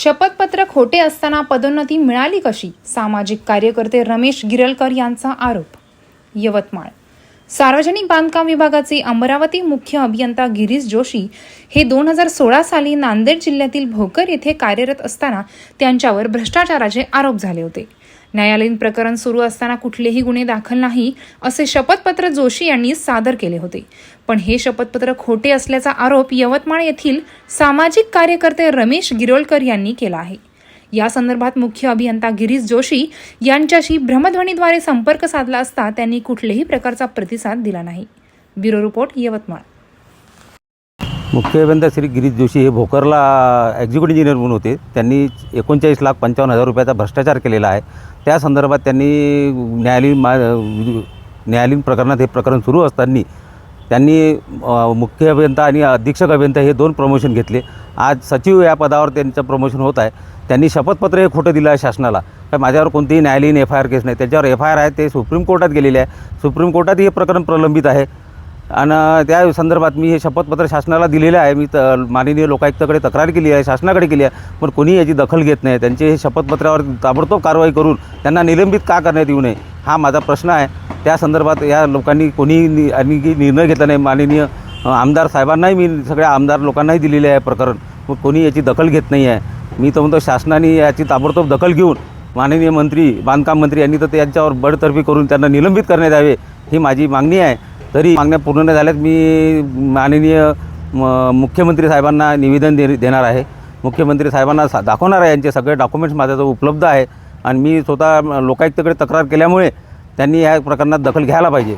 शपथपत्र खोटे असताना पदोन्नती मिळाली कशी? सामाजिक कार्यकर्ते रमेश गिरलकर यांचा आरोप. यवतमाळ. सार्वजनिक बांधकाम विभागाचे अमरावती मुख्य अभियंता गिरीश जोशी हे दोन हजार सोळा साली नांदेड जिल्ह्यातील भोकर येथे कार्यरत असताना त्यांच्यावर भ्रष्टाचाराचे आरोप झाले होते. न्यायालयीन प्रकरण सुरू असताना कुठलेही गुन्हे दाखल नाही असे शपथपत्र जोशी यांनी सादर केले होते. पण हे शपथपत्र खोटे असल्याचा आरोप यवतमाळ येथील सामाजिक कार्यकर्ते रमेश गिरोळकर यांनी केला आहे. या संदर्भात मुख्य अभियंता गिरीश जोशी यांच्याशी भ्रमध्वनीद्वारे संपर्क साधला असता त्यांनी कुठल्याही प्रकारचा प्रतिसाद दिला नाही. Bureau report Yavatmal. मुख्य अभियंता श्री गिरीश जोशी हे भोकरला एक्झिक्युटिव्ह इंजिनियर म्हणून होते. त्यांनी एकोणचाळीस लाख पंचावन्न हजार रुपयाचा भ्रष्टाचार केलेला आहे. त्या संदर्भात त्यांनी न्यायालयीन मा न्यायालयीन प्रकरणात हे प्रकरण सुरू असताना त्यांनी मुख्य अभियंता आणि अधीक्षक अभियंता हे दोन प्रमोशन घेतले. आज सचिव या पदावर त्यांचं प्रमोशन होत आहे. त्यांनी शपथपत्र हे खोटं दिलं आहे शासनाला. तर माझ्यावर कोणतीही न्यायालयीन एफ आय आर केस नाही. त्याच्यावर एफ आय आर आहे ते सुप्रीम कोर्टात गेलेले आहे. सुप्रीम कोर्टात हे प्रकरण प्रलंबित आहे. आणि त्या संदर्भात मी हे शपथपत्र शासनाला दिलेलं आहे. मी त माननीय लोकायुक्ताकडे तक्रार केली आहे शासनाकडे केली आहे. पण कोणी याची दखल घेत नाही. त्यांचे हे शपथपत्रावर ताबडतोब कारवाई करून त्यांना निलंबित का करण्यात येऊ नये हा माझा प्रश्न आहे. त्या संदर्भात या लोकांनी कोणी नि- आणि निर्णय घेतला नाही. माननीय आमदार साहेबांनाही मी सगळ्या आमदार लोकांनाही दिलेले आहे प्रकरण. कोणी याची दखल घेत नाही आहे मी तर म्हणतो शासनाने याची ताबडतोब दखल घेऊन माननीय मंत्री बांधकाम मंत्री यांनी तर त्यांच्यावर बडतर्फी करून त्यांना निलंबित करण्यात यावे ही माझी मागणी आहे. तरी मागण्या पूर्ण नाही झाल्यात. मी माननीय म- मुख्यमंत्री साहेबांना निवेदन दे देणार आहे. मुख्यमंत्री साहेबांना सा दाखवणार आहे. यांचे सगळे डॉक्युमेंट्स माझ्याजवळ उपलब्ध आहे. आणि मी स्वतः लोकायुक्तकडे तक्रार केल्यामुळे त्यांनी या प्रकरणात दखल घ्यायला पाहिजे.